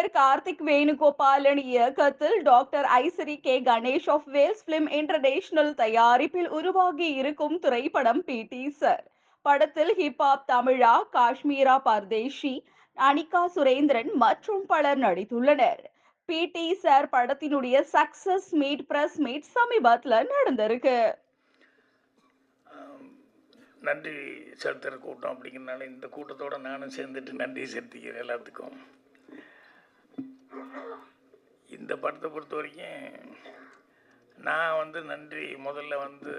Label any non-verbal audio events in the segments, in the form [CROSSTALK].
இயக்குனர் கார்த்திக் வேணுகோபாலன் இயக்கத்தில் doctor Ishari K Ganesh of Vels film international தயாரிப்பில் உருவாகி இருக்கும் திரைப்படம் பி டி சார். படத்தில் ஹிப்ஹாப் தமிழா காஷ்மீரா பர்தேஷி அனிகா சுரேந்திரன் மற்றும் பலர் நடித்துள்ளனர். பி டி சார் படத்தினுடைய சக்சஸ் மீட் பிரஸ் மீட் சமீபத்தில் நடந்திருக்கு. நன்றி செலுத்துகிற கூட்டம் அப்படிங்கிறனால இந்த கூட்டத்தோடு நானும் சேர்ந்துட்டு நன்றி செலுத்திக்கிறேன் எல்லாத்துக்கும். இந்த படத்தை பொறுத்த வரைக்கும் நான் வந்து நன்றி. முதல்ல வந்து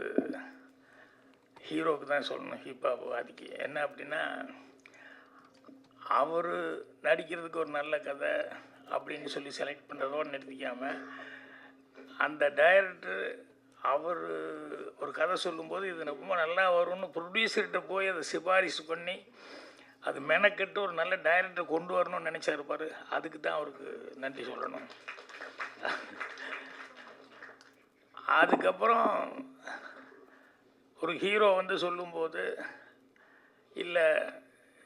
ஹீரோவுக்கு தான் சொல்லணும் ஹிப்ஹாப் வாதிக்கு. என்ன அப்படின்னா அவர் நடிக்கிறதுக்கு ஒரு நல்ல கதை அப்படின்னு சொல்லி செலக்ட் பண்ணுறதோடு நிறுத்திக்காமல் அந்த டைரக்டர் அவர் ஒரு கதை சொல்லும்போது இது ரொம்ப நல்லா வரும்னு ப்ரொடியூசர்கிட்ட போய் அதை சிபாரிசு பண்ணி அது மெனக்கெட்டு ஒரு நல்ல டைரக்டர் கொண்டு வரணும்னு நினச்சா இருப்பார் அதுக்கு தான் அவருக்கு நன்றி சொல்லணும். அதுக்கப்புறம் ஒரு ஹீரோ வந்து சொல்லும்போது இல்லை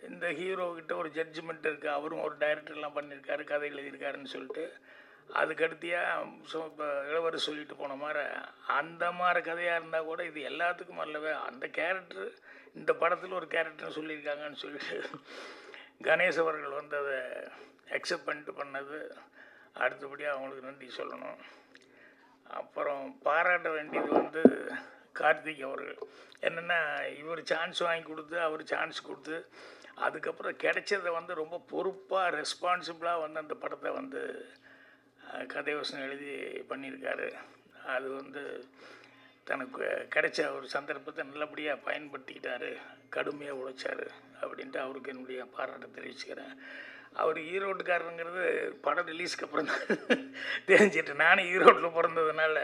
இந்த ஹீரோக்கிட்ட ஒரு ஜட்ஜ்மெண்ட் இருக்குது அவரும் ஒரு டைரக்டர்லாம் பண்ணியிருக்காரு கதை எழுதியிருக்காருன்னு சொல்லிட்டு அதுக்கடுத்தியாக சோ இப்போ இளவரசு சொல்லிட்டு போன மாதிரி அந்த மாதிரி கதையாக இருந்தால் கூட இது எல்லாத்துக்கும் அல்லவே அந்த கேரக்டர் இந்த படத்தில் ஒரு கேரக்டர் சொல்லியிருக்காங்கன்னு சொல்லிட்டு கணேஷ் அவர்கள் வந்து அதை அக்செப்ட் பண்ணிட்டு பண்ணது. அடுத்தபடியாக அவங்களுக்கு நன்றி சொல்லணும். அப்புறம் பாராட்ட வேண்டியது வந்து கார்த்திக் அவர்கள். என்னென்னா இவர் சான்ஸ் வாங்கி கொடுத்து அவர் சான்ஸ் கொடுத்து அதுக்கப்புறம் கிடைச்சதை வந்து ரொம்ப பொறுப்பாக ரெஸ்பான்சிபிளாக வந்து அந்த படத்தை வந்து அஹ், கதை வசனம் எழுதி பண்ணியிருக்காரு. அது வந்து தனக்கு கிடைச்ச ஒரு சந்தர்ப்பத்தை நல்லபடியாக பயன்படுத்திக்கிட்டாரு. கடுமையாக உழைச்சாரு அப்படின்ட்டு அவருக்கு என்னுடைய பாராட்டை தெரிவிச்சுக்கிறேன். அவர் ஈரோட்டுக்காரருங்கிறது படம் ரிலீஸ்க்கு அப்புறம் தான் [LAUGHS] தெரிஞ்சிட்டு நானும் ஈரோட்டில் பிறந்ததுனால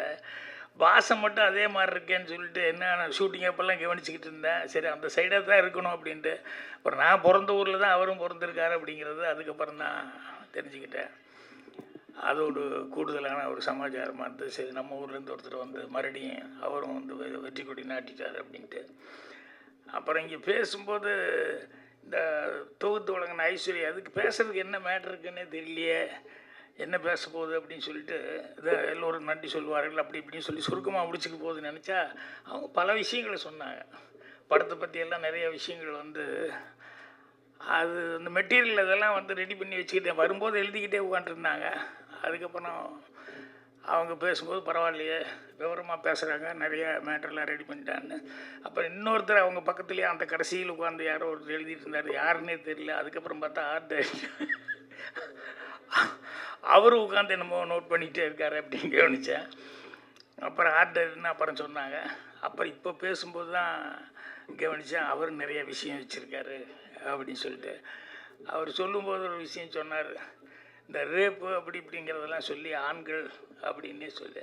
வாசம் மட்டும் அதே மாதிரி இருக்கேன்னு சொல்லிட்டு என்ன ஷூட்டிங் அப்போல்லாம் கவனிச்சிக்கிட்டு இருந்தேன். சரி அந்த சைடாக தான் இருக்கணும் அப்படின்ட்டு. அப்புறம் நான் பிறந்த ஊரில் தான் அவரும் பிறந்திருக்காரு அப்படிங்கிறது அதுக்கப்புறம் தான் தெரிஞ்சுக்கிட்டேன். அது ஒரு கூடுதலான ஒரு சமாச்சாரமாக இருந்தது. சரி நம்ம ஊர்லேருந்து ஒருத்தர் வந்து மறுபடியும் அவரும் வந்து வெ- வெற்றி கொடி நாட்டிட்டார் அப்படின்ட்டு. அப்புறம் இங்கே பேசும்போது இந்த தொகுத்து வழங்கின ஐஸ்வர்யா அதுக்கு பேசுறதுக்கு என்ன மேட்ரு இருக்குன்னே தெரியலையே. என்ன பேச போகுது அப்படின்னு சொல்லிட்டு இதை எல்லோரும் நன்றி சொல்லுவார்கள் அப்படி இப்படின்னு சொல்லி சுருக்கமாக முடிச்சுக்க போகுதுன்னு நினச்சா அவங்க பல விஷயங்களை சொன்னாங்க. படத்தை பற்றியெல்லாம் நிறைய விஷயங்கள் வந்து அது அந்த மெட்டீரியல் இதெல்லாம் வந்து ரெடி பண்ணி வச்சுக்கிட்டேன். வரும்போது எழுதிக்கிட்டே உட்காந்துருந்தாங்க அதுக்கப்புறம் அவங்க பேசும்போது பரவாயில்லையே விவரமாக பேசுகிறாங்க நிறைய மேட்டர்லாம் ரெடி பண்ணிட்டான்னு அப்புறம் இன்னொருத்தர் அவங்க பக்கத்துலேயே அந்த கடைசியில் உட்காந்து யாரோ ஒருத்தர் எழுதிட்டு இருந்தார். யாருன்னே தெரியல. அதுக்கப்புறம் பார்த்தா ஆர்ட் அவர் உட்காந்து என்னமோ நோட் பண்ணிகிட்டே இருக்காரு அப்படின்னு கவனித்தேன் அப்புறம் ஆர்டர்னு அப்புறம் சொன்னாங்க. அப்புறம் இப்போ பேசும்போது தான் கவனித்தேன் அவர் நிறைய விஷயம் வச்சுருக்காரு. அப்படின்னு சொல்லிட்டு. அவர் சொல்லும்போது ஒரு விஷயம் சொன்னார். இந்த ரேப்பு அப்படி இப்படிங்கிறதெல்லாம் சொல்லி ஆண்கள் அப்படின்னே சொல்லி.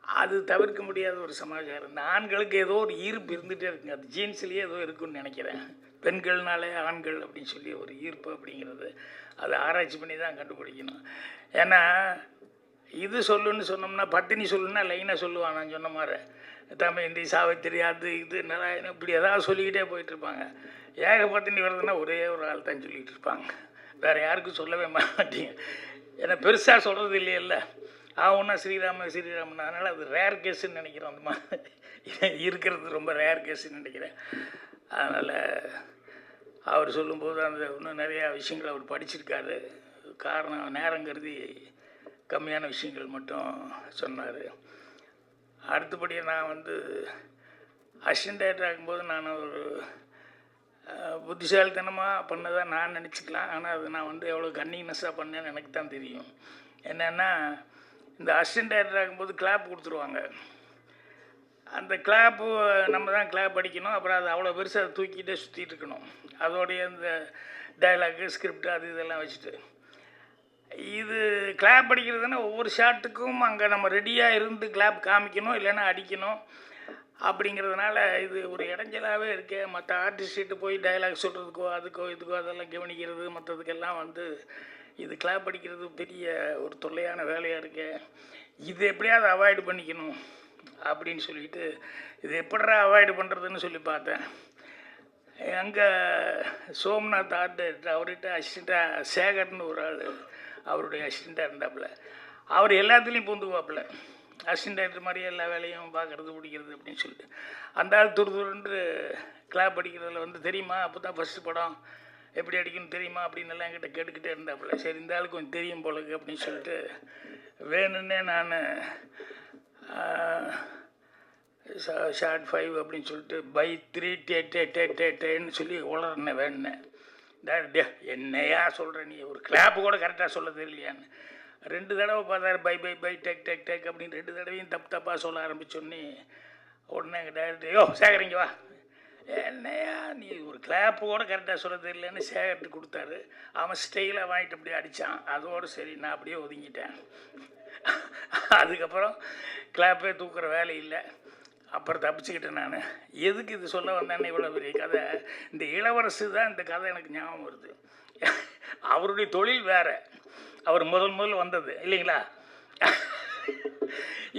அது தவிர்க்க முடியாத ஒரு சமாச்சாரம். இந்த ஆண்களுக்கு ஏதோ ஒரு ஈர்ப்பு இருந்துகிட்டே இருக்குங்க. அது ஜீன்ஸ்லேயே ஏதோ இருக்குன்னு நினைக்கிறேன். பெண்கள்னாலே ஆண்கள் அப்படின்னு சொல்லி ஒரு ஈர்ப்பு அப்படிங்கிறது. அதை ஆராய்ச்சி பண்ணி தான் கண்டுபிடிக்கணும். ஏன்னா இது சொல்லுன்னு சொன்னோம்னா பட்டினி சொல்லுன்னா லைனாக சொல்லுவான். நான் சொன்ன மாதிரி. தமயந்தி சாவித்திரி அது இது நாராயணன் இப்படி ஏதாவது சொல்லிக்கிட்டே போயிட்டுருப்பாங்க. ஏக பட்டினி வருதுன்னா ஒரே ஒரு ஆள் தான் சொல்லிகிட்டு இருப்பாங்க. வேறு யாருக்கும் சொல்லவே மாட்டீங்க. ஏன்னா பெருசாக சொல்கிறது இல்லையல்ல. ஆகும்னா ஸ்ரீராம ஸ்ரீராமன். அதனால் அது ரேர் கேஸுன்னு நினைக்கிறேன் அந்த மாதிரி. [LAUGHS] இருக்கிறது ரொம்ப ரேர் கேஸுன்னு நினைக்கிறேன். அதனால் அவர் சொல்லும்போது அந்த இன்னும் நிறையா விஷயங்கள் அவர் படிச்சிருக்காரு. காரணம் நேரம் கருதி கம்மியான விஷயங்கள் மட்டும் சொன்னார். அடுத்தபடியாக நான் வந்து அசிஸ்டன்ட் டைரக்டர் ஆகும்போது நான் ஒரு புத்திசாலித்தனமாக பண்ணதாக நான் நினச்சிக்கலாம். ஆனால் அது நான் வந்து எவ்வளோ கன்னிங்னஸாக பண்ணேன்னு எனக்கு தான் தெரியும். என்னென்னா இந்த அசிஸ்டன்ட் ஆகும்போது கிளாப் கொடுத்துருவாங்க. அந்த கிளாப்பு நம்ம தான் கிளாப் அடிக்கணும். அப்புறம் அது அவ்வளோ பெருசாக அதை தூக்கிட்டே சுற்றிட்டு இருக்கணும். அதோடைய இந்த டைலாகு ஸ்கிரிப்ட் அது இதெல்லாம் வச்சுட்டு. இது கிளாப் அடிக்கிறதுனா ஒவ்வொரு ஷாட்டுக்கும் அங்கே நம்ம ரெடியாக இருந்து கிளாப் காமிக்கணும் இல்லைன்னா அடிக்கணும். அப்படிங்கிறதுனால இது ஒரு இடைஞ்சலாகவே இருக்கே. மற்ற ஆர்டிஸ்ட்டு போய் டைலாக் சொல்கிறதுக்கோ அதுக்கோ இதுக்கோ அதெல்லாம் கவனிக்கிறது மற்றதுக்கெல்லாம் வந்து இது கிளாப் அடிக்கிறது பெரிய ஒரு தொல்லையான வேலையாக இருக்கே. இது எப்படியாவது அவாய்டு பண்ணிக்கணும் அப்படின்னு சொல்லிட்டு இது எப்படா அவாய்டு பண்ணுறதுன்னு சொல்லி பார்த்தேன். அங்கே சோம்நாத் ஆர்ட் அவர்கிட்ட அசிஸ்டண்ட்டாக சேகர்னு ஒரு ஆள் அவருடைய அசிஸ்டண்ட்டாக இருந்தாப்புல. அவர் எல்லாத்துலேயும் பூந்துக்குவாப்புல. அசிஸ்டண்ட் இருந்த மாதிரி எல்லா வேலையும் பார்க்குறது பிடிக்கிறது அப்படின்னு சொல்லிட்டு. அந்த ஆள் துரு துருன்று கிளாப் அடிக்கிறதுல வந்து தெரியுமா? அப்போ தான் ஃபஸ்ட்டு படம் எப்படி அடிக்கணும் தெரியுமா? அப்படின்னு எல்லாம் என்கிட்ட கேட்டுக்கிட்டே இருந்தாப்புல. சரி இந்த ஆளுக்கு கொஞ்சம் தெரியும் போலக்கு அப்படின்னு சொல்லிட்டு வேணும்னே நான் ஷார்ட் ஃபைவ் அப்படின்னு சொல்லிட்டு பை த்ரீ டே டே டே டே டேன்னு சொல்லி உளர்னேன் வேணுனேன் டே என்னையா சொல்கிற நீ? ஒரு கிளாப்பு கூட கரெக்டாக சொல்ல தெரியலையான்னு ரெண்டு தடவை பார்த்தாரு bye bye bye tech tech tech அப்படின்னு ரெண்டு தடவையும் தப்பு தப்பாக சொல்ல ஆரம்பிச்சோன்னே உடனே டேரக்டர் யோ சேகரிங்க வா. என்னையா நீ? ஒரு கிளாப்பு கூட கரெக்டாக சொல்ல தெரியலன்னு சேகரிட்டு கொடுத்தாரு. அவன் ஸ்டைலாக வாங்கிட்டு அப்படியே அடித்தான் அதோடு சரி நான் அப்படியே ஒதுங்கிட்டேன். அதுக்கப்புறம் கிளாப்பே தூக்குற வேலை இல்லை. அப்புறம் தப்பிச்சுக்கிட்டேன் நான். எதுக்கு இது சொல்ல வந்தேன்னு இவ்வளோ பெரிய கதை? இந்த இளவரசு தான் இந்த கதை எனக்கு ஞாபகம் வருது. அவருடைய தொழில் வேற. அவர் முதல் முதல் வந்தது இல்லைங்களா?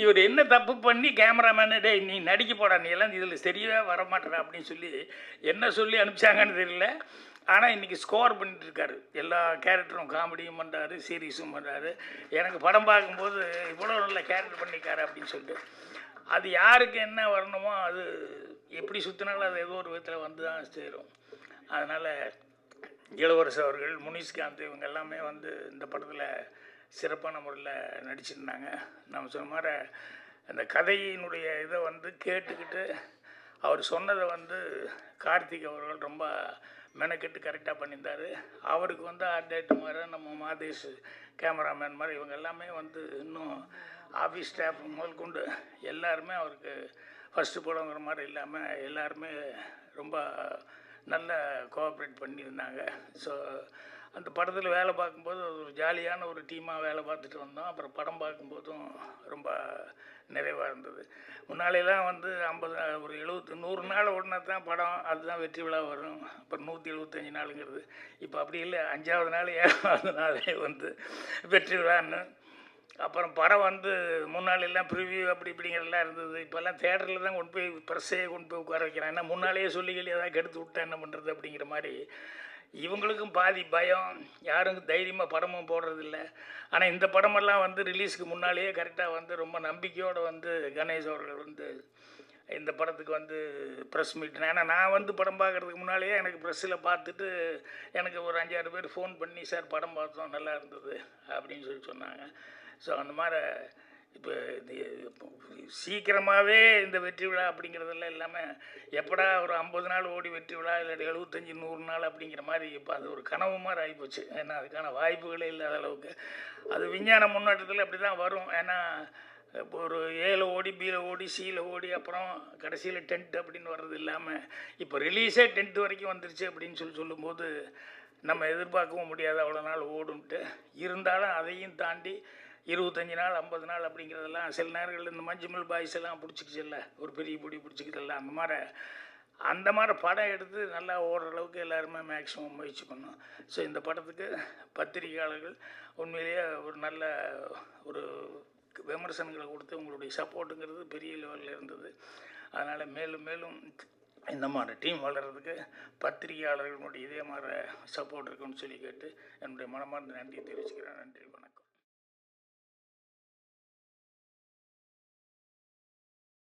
இவர் என்ன தப்பு பண்ணி கேமராமேனு டே நீ நடிக்க போடா நீ எல்லாம் இதில் சரியாக வரமாட்டேற அப்படின்னு சொல்லி என்ன சொல்லி அனுப்பிச்சாங்கன்னு தெரியல. ஆனால் இன்றைக்கி ஸ்கோர் பண்ணிட்டுருக்காரு. எல்லா கேரக்டரும் காமெடியும் பண்ணுறாரு சீரியஸும் பண்ணுறாரு எனக்கு படம் பார்க்கும்போது இவ்வளோ நல்ல கேரக்டர் பண்ணியிருக்காரு அப்படின்னு சொல்லிட்டு. அது யாருக்கு என்ன வரணுமோ அது எப்படி சுற்றினாலும் அது ஏதோ ஒரு விதத்தில் வந்து தான் சேரும். அதனால் இளவரசு அவர்கள் முனிஷ்காந்த் இவங்க எல்லாமே வந்து இந்த படத்தில் சிறப்பான முறையில் நடிச்சிருந்தாங்க. நம்ம சொன்ன மாதிரி அந்த கதையினுடைய இதை வந்து கேட்டுக்கிட்டு அவர் சொன்னதை வந்து கார்த்திக் அவர்கள் ரொம்ப மெனக்கெட்டு கரெக்டாக பண்ணியிருந்தார். அவருக்கு வந்து ஆர்ட் டேரக்டர் மாதிரி நம்ம மாதேஷ் கேமராமேன் மாதிரி இவங்க எல்லாமே வந்து இன்னும் ஆஃபீஸ் ஸ்டாஃப் முதல் கொண்டு எல்லாருமே அவருக்கு ஃபஸ்ட்டு படங்கிற மாதிரி இல்லாமல் எல்லாருமே ரொம்ப நல்ல கோஆப்ரேட் பண்ணியிருந்தாங்க. ஸோ அந்த படத்தில் வேலை பார்க்கும்போது ஒரு ஜாலியான ஒரு டீமாக வேலை பார்த்துட்டு வந்தோம். அப்புறம் படம் பார்க்கும்போதும் ரொம்ப நிறைவாக இருந்தது. முன்னாடியெல்லாம் வந்து ஐம்பது ஒரு எழுபத்து நூறு நாள் ஓடினா தான் படம் அதுதான் வெற்றி விழா வரும். அப்புறம் நூற்றி எழுபத்தஞ்சி நாளுங்கிறது. இப்போ அப்படி இல்லை அஞ்சாவது நாள் ஏழாவது நாளே வந்து வெற்றி விழான்னு அப்புறம் படம் வந்து முன்னாலெல்லாம் எல்லாம் அப்படி இப்படிங்கிறதெல்லாம் இருந்தது. இப்போல்லாம் தேட்டரில் தான் கொண்டு போய் ப்ரெஸ்ஸே கொண்டு போய் உட்கார வைக்கிறான் ஏன்னா முன்னாலேயே சொல்லி ஏதாவது கெடுத்து விட்டா என்ன பண்ணுறது அப்படிங்கிற மாதிரி இவங்களுக்கும் பாதி பயம். யாரும் தைரியமாக படமும் போடுறதில்ல. ஆனால் இந்த படமெல்லாம் வந்து ரிலீஸ்க்கு முன்னாலேயே கரெக்டாக வந்து ரொம்ப நம்பிக்கையோடு வந்து கணேஷ் அவர்கள் வந்து இந்த படத்துக்கு வந்து ப்ரெஸ் மீட் ஏன்னா நான் வந்து படம் பார்க்குறதுக்கு முன்னாலேயே எனக்கு ப்ரெஸ்ஸில் பார்த்துட்டு எனக்கு ஒரு அஞ்சாறு பேர் ஃபோன் பண்ணி சார் படம் பார்த்தோம் நல்லா இருந்தது அப்படின்னு சொல்லி சொன்னாங்க. ஸோ அந்த மாதிரி இப்போ இந்த சீக்கிரமாகவே இந்த வெற்றி விழா அப்படிங்கிறதெல்லாம் இல்லாமல் எப்படா ஒரு ஐம்பது நாள் ஓடி வெற்றி விழா இல்லை எழுபத்தஞ்சி நூறு நாள் அப்படிங்கிற மாதிரி இப்போ அது ஒரு கனவு மாதிரி ஆகிப்போச்சு ஏன்னா அதுக்கான வாய்ப்புகளே இல்லாத அளவுக்கு. அது விஞ்ஞான முன்னேற்றத்தில் அப்படி தான் வரும். ஏன்னா இப்போ ஒரு ஏல ஓடி பியில் ஓடி சியில் ஓடி அப்புறம் கடைசியில் டென்ட் அப்படின்னு வர்றது இல்லாமல் இப்போ ரிலீஸே டென்ட் வரைக்கும் வந்துருச்சு அப்படின்னு சொல்லி சொல்லும்போது நம்ம எதிர்பார்க்கவும் முடியாது. அவ்வளோ நாள் ஓடும்ட்டு இருந்தாலும் அதையும் தாண்டி இருபத்தஞ்சி நாள் ஐம்பது நாள் அப்படிங்கிறதெல்லாம் சில நேரங்களில் இந்த மஞ்சுமல் பாய்ஸ் எல்லாம் பிடிச்சிக்கிச்சுல்ல ஒரு பெரிய பிடி பிடிச்சிக்கிட்டல அந்த மாதிரி அந்த மாதிரி படம் எடுத்து நல்லா ஓடுற அளவுக்கு எல்லாருமே மேக்ஸிமம் முயற்சி பண்ணோம். ஸோ இந்த படத்துக்கு பத்திரிகையாளர்கள் உண்மையிலேயே ஒரு நல்ல ஒரு விமர்சனங்களை கொடுத்து உங்களுடைய சப்போர்ட்டுங்கிறது பெரிய லெவலில் இருந்தது. அதனால் மேலும் மேலும் இந்த மாதிரி டீம் வளர்கிறதுக்கு பத்திரிகையாளர்களுடைய இதே மாதிரி சப்போர்ட் இருக்குன்னு சொல்லி கேட்டு என்னுடைய மனமார்ந்த நன்றியை தெரிவிச்சுக்கிறேன். நன்றி வணக்கம்.